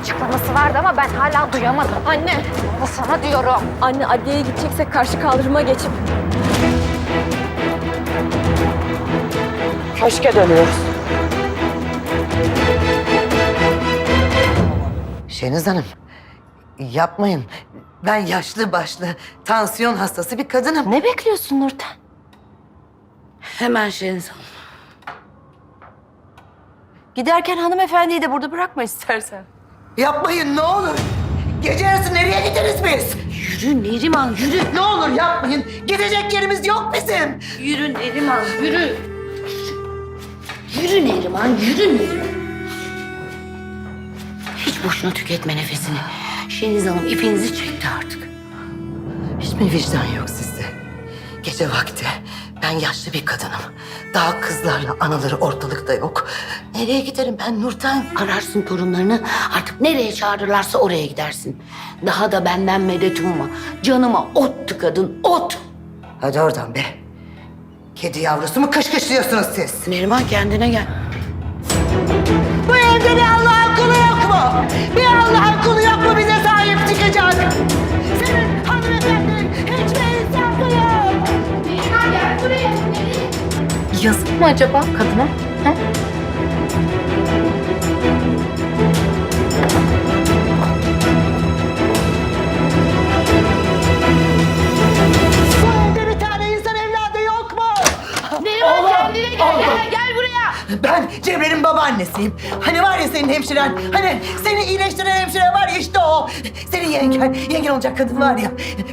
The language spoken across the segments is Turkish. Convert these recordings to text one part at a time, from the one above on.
açıklaması vardı ama ben hala duyamadım. Anne, Ama sana diyorum. anne adliyeye gideceksek karşı kaldırıma geçip Köşke dönüyoruz. Şeniz Hanım, yapmayın. Ben yaşlı başlı, tansiyon hastası bir kadınım. Ne bekliyorsun Nurten? Hemen Şeniz Hanım. Giderken hanımefendiyi de burada bırakma istersen. Yapmayın ne olur. Gece yarısı nereye gideriz biz? Yürü Neriman yürü. Ne olur yapmayın. Gidecek yerimiz yok bizim. Yürü Neriman yürü. Yürü Neriman yürü Neriman. Hiç boşuna tüketme nefesini. Şeniz Hanım ipinizi çekti artık. Hiç mi vicdan yok sizde? Gece vakti ben yaşlı bir kadınım. Daha kızlarla anaları ortalıkta yok. Nereye giderim ben Nurten? Ararsın torunlarını artık nereye çağırırlarsa oraya gidersin. Daha da benden medet umma. Canıma ot tıkadın ot. Hadi oradan be. Kedi yavrusu mu kışkışlıyorsunuz siz? Neriman kendine gel. Bu evde bir Allah'ın kulu yok mu? Bir Yazık mı acaba kadına? Ha? Ben Cemre'nin babaannesiyim. Hani var ya senin hemşiren, hani seni iyileştiren hemşire var ya işte o. Senin yengen, yengen olacak kadın var ya.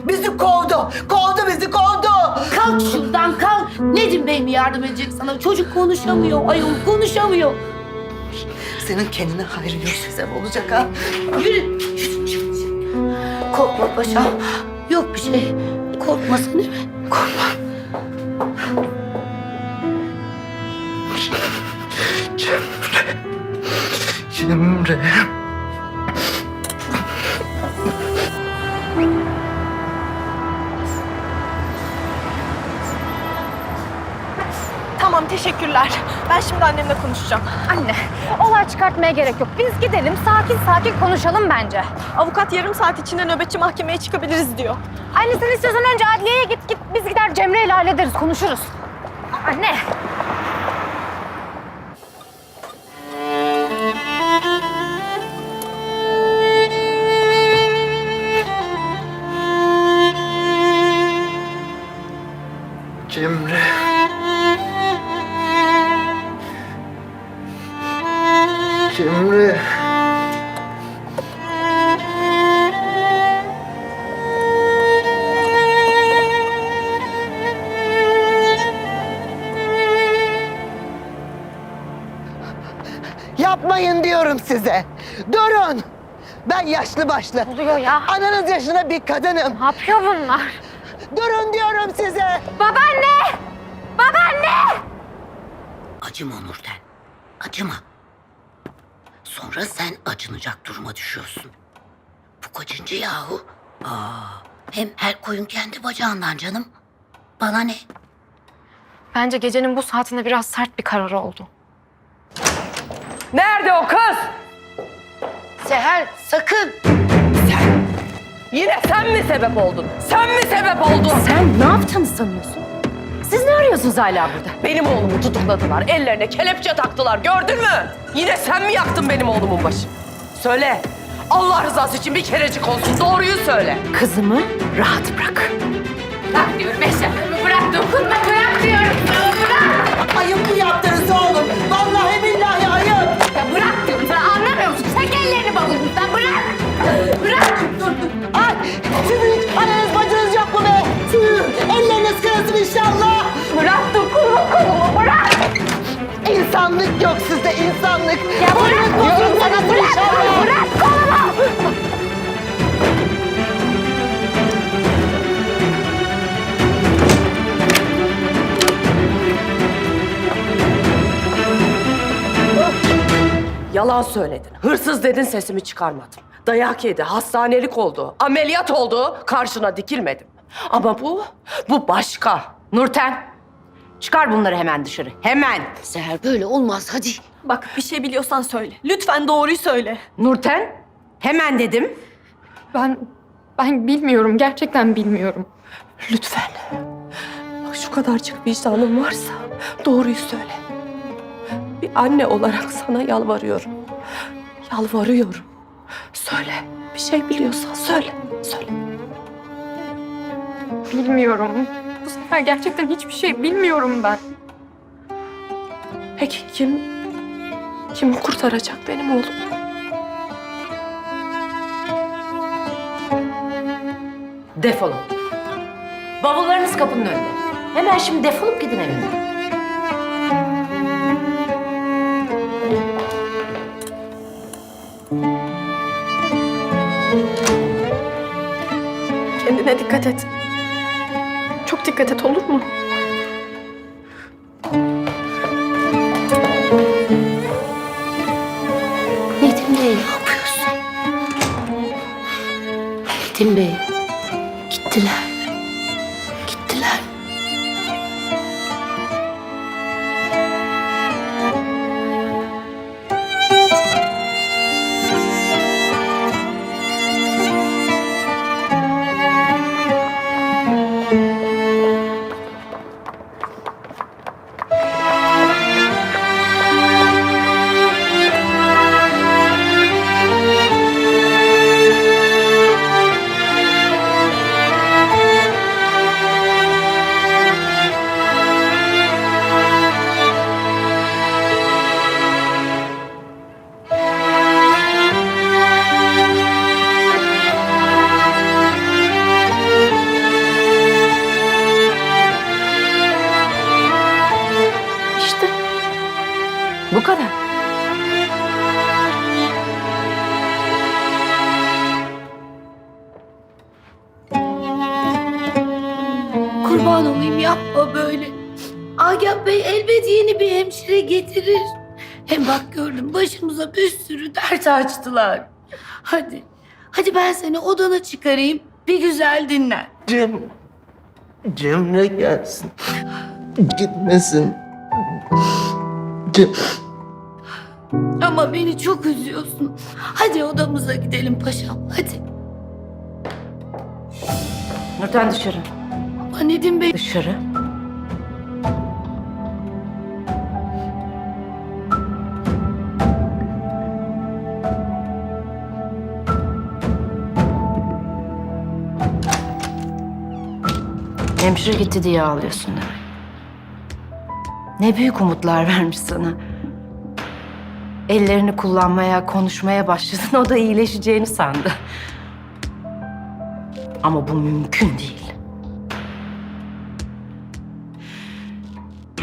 Bizi kovdu, kovdu bizi kovdu. Kalk şuradan kalk. Nedim Bey mi yardım edecek sana? Çocuk konuşamıyor, ayol konuşamıyor. Senin kendine hayrı yok size olacak ha. Yürü. Korkma paşam. Yok bir şey. Korkmasın değil mi? Korkma. Cemre. Tamam teşekkürler. Ben şimdi annemle konuşacağım. Anne, olay çıkartmaya gerek yok. Biz gidelim, sakin sakin konuşalım bence. Avukat yarım saat içinde nöbetçi mahkemeye çıkabiliriz diyor. Anne sen istiyorsan önce adliyeye git, git. Biz gider Cemre ile hallederiz, konuşuruz. Anne. Size. Durun. Ben yaşlı başlı. Ne oluyor ya? Ananız yaşında bir kadınım. Ne yapıyor bunlar? Durun diyorum size. Babaanne! Babaanne! Acıma Nurten. Acıma. Sonra sen acınacak duruma düşüyorsun. Bu kaçıncı yahu? Aa, hem her koyun kendi bacağından canım. Bana ne? Bence gecenin bu saatinde biraz sert bir karar oldu. Nerede o kız? Seher sakın. Yine sen mi sebep oldun? Sen mi sebep oldun? Sen ne yaptığını sanıyorsun? Siz ne arıyorsunuz hala burada? Benim oğlumu tutukladılar. Ellerine kelepçe taktılar. Gördün mü? Yine sen mi yaktın benim oğlumun başı? Söyle. Allah rızası için bir kerecik olsun. Doğruyu söyle. Kızımı rahat bırak. Bırak diyorum Eşref. Bırak dokunma bırak diyorum. Bırak. Ayıp bu yaptığınız oğlum. Vallahi ellerini bavulundan bırak. Bırak. Ay sizin hiç ananız bacınız yok mu be? Tüh, elleriniz kırılsın inşallah. Bırak dokunma kolumu bırak. İnsanlık yok sizde insanlık. Ya bırak diyorum sana bırak. Bırak kolumu. Yalan söyledin. Hırsız dedin sesimi çıkarmadım. Dayak yedi, hastanelik oldu, ameliyat oldu, karşına dikilmedim. Ama bu, bu başka. Nurten, çıkar bunları hemen dışarı. Hemen. Seher böyle olmaz hadi. Bak bir şey biliyorsan söyle. Lütfen doğruyu söyle. Nurten, Hemen dedim. Ben ben bilmiyorum. Gerçekten bilmiyorum. Lütfen. Bak şu kadarcık vicdanın varsa doğruyu söyle. Bir anne olarak sana yalvarıyorum. Yalvarıyorum. Söyle. Bir şey biliyorsan söyle. Söyle. Bilmiyorum. Bu sefer gerçekten hiçbir şey bilmiyorum ben. Peki kim kim kurtaracak benim oğlumu? Defolun. Bavullarınız kapının önünde. Hemen şimdi defolup gidin evimden. Kendine dikkat et. Çok dikkat et olur mu? Nedim Bey ne yapıyorsun? Nedim Bey gittiler. Olayım yapma böyle. Agah Bey elbet yeni bir hemşire getirir. Hem bak gördüm başımıza bir sürü dert açtılar. Hadi, hadi ben seni odana çıkarayım. Bir güzel dinlen. Cem, Cemre gelsin. Gitmesin. Cem, Ama beni çok üzüyorsun. Hadi odamıza gidelim paşam, hadi. Nurten dışarı. Ama Nedim Bey Dışarı. Hemşire gitti diye ağlıyorsun demek. Ne büyük umutlar vermiş sana. Ellerini kullanmaya, konuşmaya başladın. O da iyileşeceğini sandı. Ama bu mümkün değil.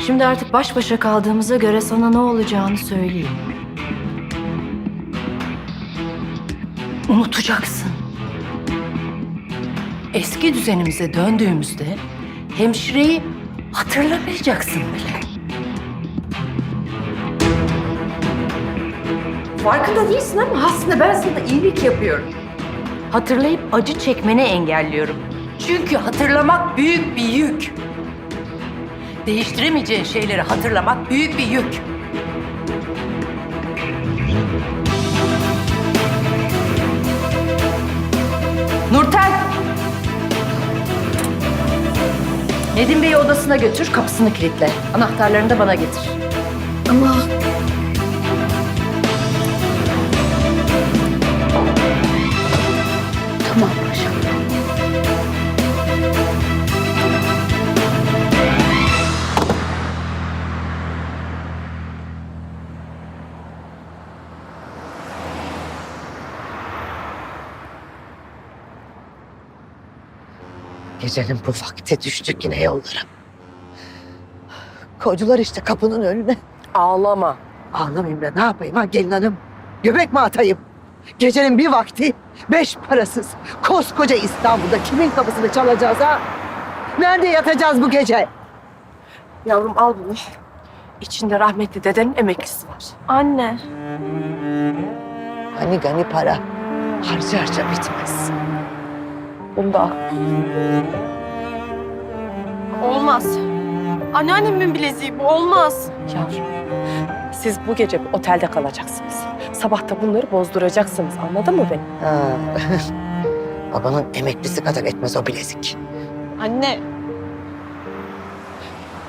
Şimdi artık baş başa kaldığımıza göre sana ne olacağını söyleyeyim. Unutacaksın. Eski düzenimize döndüğümüzde hemşireyi hatırlamayacaksın bile. Farkında değilsin ama aslında ben sana iyilik yapıyorum. Hatırlayıp acı çekmeni engelliyorum. Çünkü hatırlamak büyük bir yük. Değiştiremeyeceğin şeyleri hatırlamak büyük bir yük. Nurten! Nedim Bey'i odasına götür, kapısını kilitle. Anahtarlarını da bana getir. ama Gecenin bu vakti düştük yine yollara. Koydular işte kapının önüne. Ağlama. Ağlamayayım da ne yapayım ha gelin hanım? Göbek mi atayım? Gecenin bir vakti beş parasız koskoca İstanbul'da kimin kapısını çalacağız ha? Nerede yatacağız bu gece? Yavrum al bunu. İçinde rahmetli dedenin emeklisi var. Anne. Hani gani para harca harca bitmez. Bunu da al. Olmaz. Anneannemin bileziği bu olmaz. Yavrum, siz bu gece bir otelde kalacaksınız. sabah da bunları bozduracaksınız. Anladın mı beni? Ha. Babanın emeklisi kadar etmez o bilezik. Anne.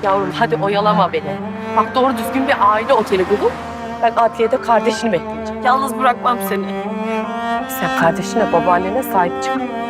Yavrum hadi oyalama beni. Bak doğru düzgün bir aile oteli bulun. Ben adliyede kardeşini bekleyeceğim. Yalnız bırakmam seni. Sen kardeşine, babaannene sahip çık.